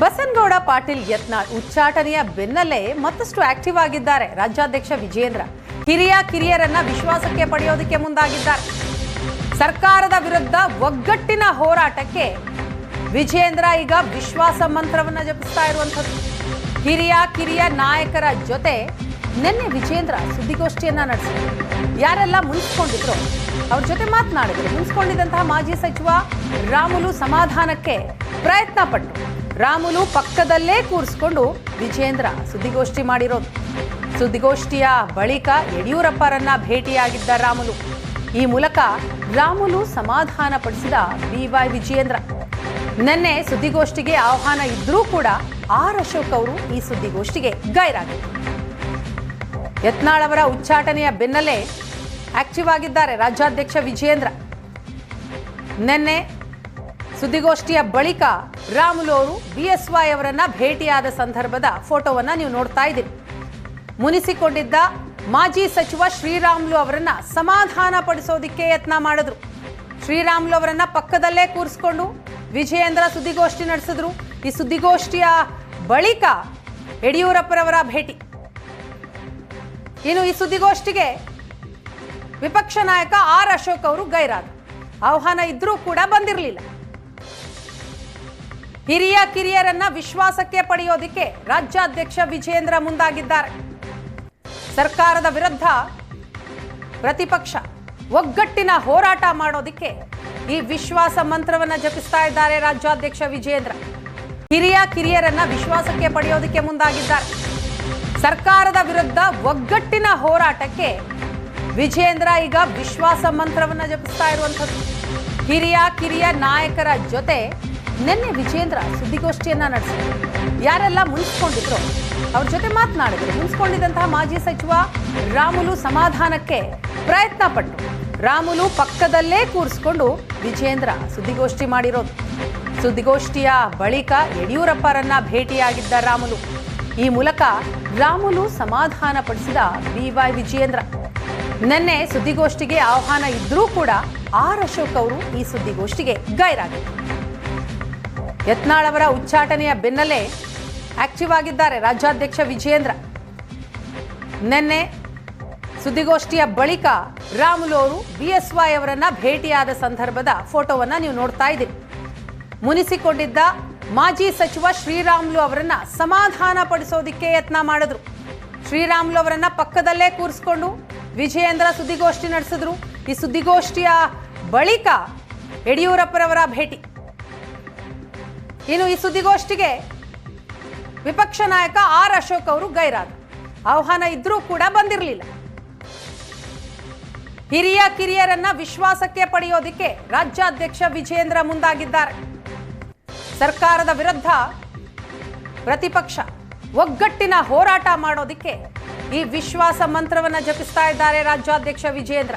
ಬಸನಗೌಡ ಪಾಟೀಲ್ ಯತ್ನಾಳ್ ಉಚ್ಚಾಟನೆಯ ಬೆನ್ನಲ್ಲೇ ಮತ್ತಷ್ಟು ಆಕ್ಟಿವ್ ಆಗಿದ್ದಾರೆ ರಾಜ್ಯಾಧ್ಯಕ್ಷ ವಿಜೇಂದ್ರ ಹಿರಿಯ ಕಿರಿಯರನ್ನ ವಿಶ್ವಾಸಕ್ಕೆ ಪಡೆಯೋದಕ್ಕೆ ಮುಂದಾಗಿದ್ದಾರೆ. ಸರ್ಕಾರದ ವಿರುದ್ಧ ಒಗ್ಗಟ್ಟಿನ ಹೋರಾಟಕ್ಕೆ ವಿಜೇಂದ್ರ ಈಗ ವಿಶ್ವಾಸ ಮಂತ್ರವನ್ನ ಜಪಿಸ್ತಾ ಇರುವಂಥದ್ದು. ಹಿರಿಯ ಕಿರಿಯ ನಾಯಕರ ಜೊತೆ ನಿನ್ನೆ ವಿಜೇಂದ್ರ ಸುದ್ದಿಗೋಷ್ಠಿಯನ್ನ ನಡೆಸಿದ್ರು. ಯಾರೆಲ್ಲ ಮುನ್ಸ್ಕೊಂಡಿದ್ರು, ಅವ್ರ ಜೊತೆ ಮಾತನಾಡಿದ್ರು. ಮುನ್ಸ್ಕೊಂಡಿದ್ದಂತಹ ಮಾಜಿ ಸಚಿವ ರಾಮುಲು ಸಮಾಧಾನಕ್ಕೆ ಪ್ರಯತ್ನ ಪಟ್ಟರು ರಾಮುಲು ಪಕ್ಕದಲ್ಲೇ ಕೂರಿಸ್ಕೊಂಡು ವಿಜೇಂದ್ರ ಸುದ್ದಿಗೋಷ್ಠಿ ಮಾಡಿರೋದು. ಸುದ್ದಿಗೋಷ್ಠಿಯ ಬಳಿಕ ಯಡಿಯೂರಪ್ಪರನ್ನ ಭೇಟಿಯಾಗಿದ್ದ ರಾಮುಲು. ಈ ಮೂಲಕ ರಾಮುಲು ಸಮಾಧಾನ ಪಡಿಸಿದ ಬಿವೈ ವಿಜಯೇಂದ್ರ ನಿನ್ನೆ ಸುದ್ದಿಗೋಷ್ಠಿಗೆ ಆಹ್ವಾನ ಇದ್ರೂ ಕೂಡ ಆರ್ ಅಶೋಕ್ ಅವರು ಈ ಸುದ್ದಿಗೋಷ್ಠಿಗೆ ಗೈರಾಗಿದ್ದರು ಯತ್ನಾಳ್ ಅವರ ಉಚ್ಚಾಟನೆಯ ಬೆನ್ನಲ್ಲೇ ಆಕ್ಟಿವ್ ಆಗಿದ್ದಾರೆ ರಾಜ್ಯಾಧ್ಯಕ್ಷ ವಿಜೇಂದ್ರ. ನಿನ್ನೆ ಸುದ್ದಿಗೋಷ್ಠಿಯ ಬಳಿಕ ರಾಮುಲು ಅವರು ಬಿಎಸ್ವೈ ಅವರನ್ನ ಭೇಟಿಯಾದ ಸಂದರ್ಭದ ಫೋಟೋವನ್ನ ನೀವು ನೋಡ್ತಾ ಇದ್ದೀರಿ. ಮುನಿಸಿಕೊಂಡಿದ್ದ ಮಾಜಿ ಸಚಿವ ಶ್ರೀರಾಮುಲು ಅವರನ್ನ ಸಮಾಧಾನ ಪಡಿಸೋದಿಕ್ಕೆ ಯತ್ನ ಮಾಡಿದ್ರು. ಶ್ರೀರಾಮುಲು ಅವರನ್ನ ಪಕ್ಕದಲ್ಲೇ ಕೂರಿಸ್ಕೊಂಡು ವಿಜಯೇಂದ್ರ ಸುದ್ದಿಗೋಷ್ಠಿ ನಡೆಸಿದ್ರು. ಈ ಸುದ್ದಿಗೋಷ್ಠಿಯ ಬಳಿಕ ಯಡಿಯೂರಪ್ಪರವರ ಭೇಟಿ. ಇನ್ನು ಈ ಸುದ್ದಿಗೋಷ್ಠಿಗೆ ವಿಪಕ್ಷ ನಾಯಕ ಆರ್ ಅಶೋಕ್ ಅವರು ಗೈರಾದ ಆಹ್ವಾನ ಇದ್ರೂ ಕೂಡ ಬಂದಿರಲಿಲ್ಲ. ಹಿರಿಯ ಕಿರಿಯರನ್ನ ವಿಶ್ವಾಸಕ್ಕೆ ಪಡೆಯೋದಿಕ್ಕೆ ರಾಜ್ಯಾಧ್ಯಕ್ಷ ವಿಜೇಂದ್ರ ಮುಂದಾಗಿದ್ದಾರೆ. ಸರ್ಕಾರದ ವಿರುದ್ಧ ಪ್ರತಿಪಕ್ಷ ಒಗ್ಗಟ್ಟಿನ ಹೋರಾಟ ಮಾಡೋದಿಕ್ಕೆ ಈ ವಿಶ್ವಾಸ ಮಂತ್ರವನ್ನ ಜಪಿಸ್ತಾ ಇದ್ದಾರೆ ರಾಜ್ಯಾಧ್ಯಕ್ಷ ವಿಜೇಂದ್ರ ಹಿರಿಯ ಕಿರಿಯರನ್ನ ವಿಶ್ವಾಸಕ್ಕೆ ಪಡೆಯೋದಿಕ್ಕೆ ಮುಂದಾಗಿದ್ದಾರೆ. ಸರ್ಕಾರದ ವಿರುದ್ಧ ಒಗ್ಗಟ್ಟಿನ ಹೋರಾಟಕ್ಕೆ ವಿಜೇಂದ್ರ ಈಗ ವಿಶ್ವಾಸ ಮಂತ್ರವನ್ನ ಜಪಿಸ್ತಾ ಇರುವಂಥದ್ದು. ಹಿರಿಯ ಕಿರಿಯ ನಾಯಕರ ಜೊತೆ ನಿನ್ನೆ ವಿಜೇಂದ್ರ ಸುದ್ದಿಗೋಷ್ಠಿಯನ್ನ ನಡೆಸಿದ್ರು. ಯಾರೆಲ್ಲ ಮುನಿಸ್ಕೊಂಡಿದ್ರು, ಅವ್ರ ಜೊತೆ ಮಾತನಾಡಿದ್ರು. ಮುನಿಸ್ಕೊಂಡಿದ್ದಂತಹ ಮಾಜಿ ಸಚಿವ ರಾಮುಲು ಸಮಾಧಾನಕ್ಕೆ ಪ್ರಯತ್ನ ಪಟ್ಟರು ರಾಮುಲು ಪಕ್ಕದಲ್ಲೇ ಕೂರಿಸ್ಕೊಂಡು ವಿಜೇಂದ್ರ ಸುದ್ದಿಗೋಷ್ಠಿ ಮಾಡಿರೋದು. ಸುದ್ದಿಗೋಷ್ಠಿಯ ಬಳಿಕ ಯಡಿಯೂರಪ್ಪರನ್ನ ಭೇಟಿಯಾಗಿದ್ದ ರಾಮುಲು. ಈ ಮೂಲಕ ರಾಮುಲು ಸಮಾಧಾನ ಪಡಿಸಿದ ಬಿವೈ ವಿಜೇಂದ್ರ. ನಿನ್ನೆ ಸುದ್ದಿಗೋಷ್ಠಿಗೆ ಆಹ್ವಾನ ಇದ್ರೂ ಕೂಡ ಆರ್ ಅಶೋಕ್ ಅವರು ಈ ಸುದ್ದಿಗೋಷ್ಠಿಗೆ ಗೈರಾಗಿದ್ದರು ಯತ್ನಾಳ್ ಅವರ ಉಚ್ಚಾಟನೆಯ ಬೆನ್ನಲ್ಲೇ ಆಕ್ಟಿವ್ ಆಗಿದ್ದಾರೆ ರಾಜ್ಯಾಧ್ಯಕ್ಷ ವಿಜಯೇಂದ್ರ. ನಿನ್ನೆ ಸುದ್ದಿಗೋಷ್ಠಿಯ ಬಳಿಕ ರಾಮುಲು ಅವರು ಬಿಎಸ್ವೈ ಅವರನ್ನ ಭೇಟಿಯಾದ ಸಂದರ್ಭದ ಫೋಟೋವನ್ನ ನೀವು ನೋಡ್ತಾ ಇದ್ದೀರಿ. ಮುನಿಸಿಕೊಂಡಿದ್ದ ಮಾಜಿ ಸಚಿವ ಶ್ರೀರಾಮುಲು ಅವರನ್ನ ಸಮಾಧಾನ ಪಡಿಸೋದಿಕ್ಕೆ ಯತ್ನ ಮಾಡಿದ್ರು. ಶ್ರೀರಾಮುಲು ಅವರನ್ನ ಪಕ್ಕದಲ್ಲೇ ಕೂರಿಸ್ಕೊಂಡು ವಿಜಯೇಂದ್ರ ಸುದ್ದಿಗೋಷ್ಠಿ ನಡೆಸಿದ್ರು. ಈ ಸುದ್ದಿಗೋಷ್ಠಿಯ ಬಳಿಕ ಯಡಿಯೂರಪ್ಪರವರ ಭೇಟಿ. ಇನ್ನು ಈ ಸುದ್ದಿಗೋಷ್ಠಿಗೆ ವಿಪಕ್ಷ ನಾಯಕ ಆರ್ ಅಶೋಕ್ ಅವರು ಗೈರಾದ. ಆಹ್ವಾನ ಇದ್ರೂ ಕೂಡ ಬಂದಿರಲಿಲ್ಲ. ಹಿರಿಯ ಕಿರಿಯರನ್ನ ವಿಶ್ವಾಸಕ್ಕೆ ಪಡೆಯೋದಿಕ್ಕೆ ರಾಜ್ಯಾಧ್ಯಕ್ಷ ವಿಜೇಂದ್ರ ಮುಂದಾಗಿದ್ದಾರೆ. ಸರ್ಕಾರದ ವಿರುದ್ಧ ಪ್ರತಿಪಕ್ಷ ಒಗ್ಗಟ್ಟಿನ ಹೋರಾಟ ಮಾಡೋದಿಕ್ಕೆ ಈ ವಿಶ್ವಾಸ ಮಂತ್ರವನ್ನ ಜಪಿಸ್ತಾ ಇದ್ದಾರೆ ರಾಜ್ಯಾಧ್ಯಕ್ಷ ವಿಜೇಂದ್ರ